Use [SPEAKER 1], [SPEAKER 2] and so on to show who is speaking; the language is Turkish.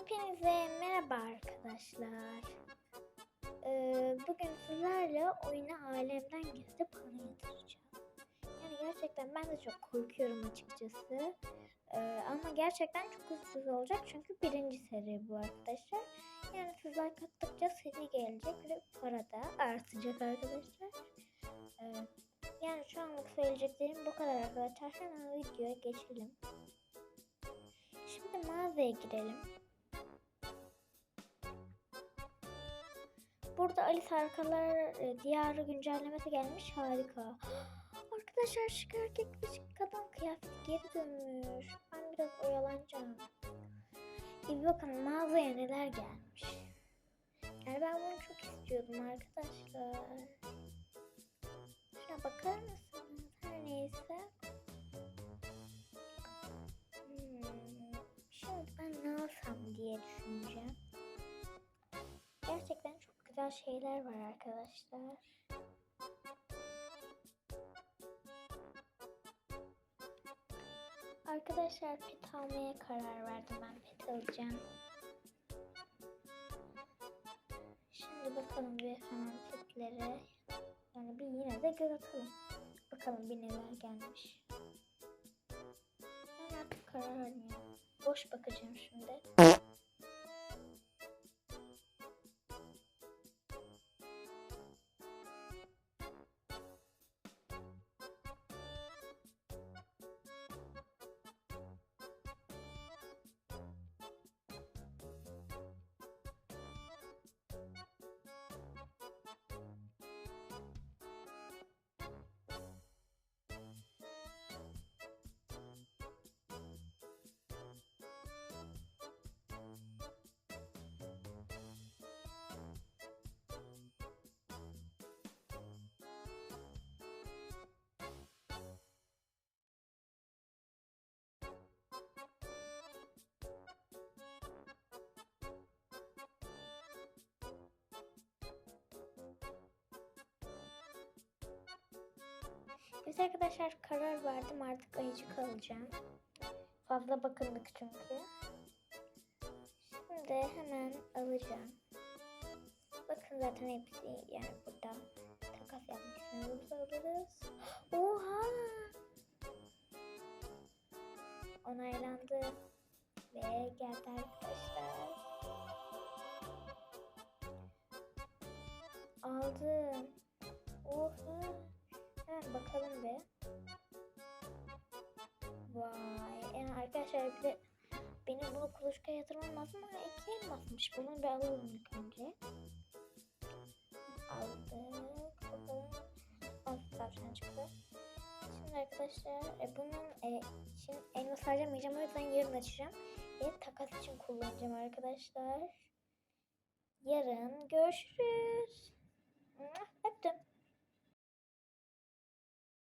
[SPEAKER 1] Hepinize merhaba arkadaşlar. Ee, bugün sizlerle oyuna alemden gizli para yatıracağım. Yani gerçekten ben de çok korkuyorum açıkçası. Ee, ama gerçekten çok hızlı olacak çünkü birinci seri bu arkadaşlar. Yani sizler kattıkça seri gelecek ve para da artacak arkadaşlar. Ee, yani şu anlık söyleyeceklerim bu kadar arkadaşlar. Hemen videoya geçelim. Şimdi mağazaya girelim. Burada Alice Harikalar e, Diyarı güncellemesi gelmiş. Harika. Arkadaşlar şık erkek ve şık kadın kıyafeti geri dönmüş. Ben biraz oyalanacağım. Bir bakın mağazaya neler gelmiş. Yani ben bunu çok istiyordum arkadaşlar. Şuna bakar mısınız? Güzel şeyler var arkadaşlar. Arkadaşlar pet almaya karar verdim. Ben pet alacağım. Şimdi bakalım bir hemen petlere. Yani bir yine de göz atalım. Bakalım bir neler gelmiş. Ben artık karar vermiyorum. Boş bakacağım şimdi. Evet arkadaşlar karar verdim artık ayıcık alacağım. Fazla bakımlık çünkü. Şimdi hemen alacağım. Bakın zaten hepsi yani burada. Takas istiyoruz alırız. Oha! Onaylandı. Ve geldi arkadaşlar. Aldım. Oha! Hemen bakalım be. Vay. Yani arkadaşlar bir de benim bunu kuluçkaya yatırmam lazım ama iki elmasmış. Bunu bir alalım ilk önce. Aldık. Bakalım. Altı tavşan çıktı. Şimdi arkadaşlar e, bunun e, için elmas harcamayacağım. O yüzden yarın açacağım. Ve takas için kullanacağım arkadaşlar. Yarın görüşürüz.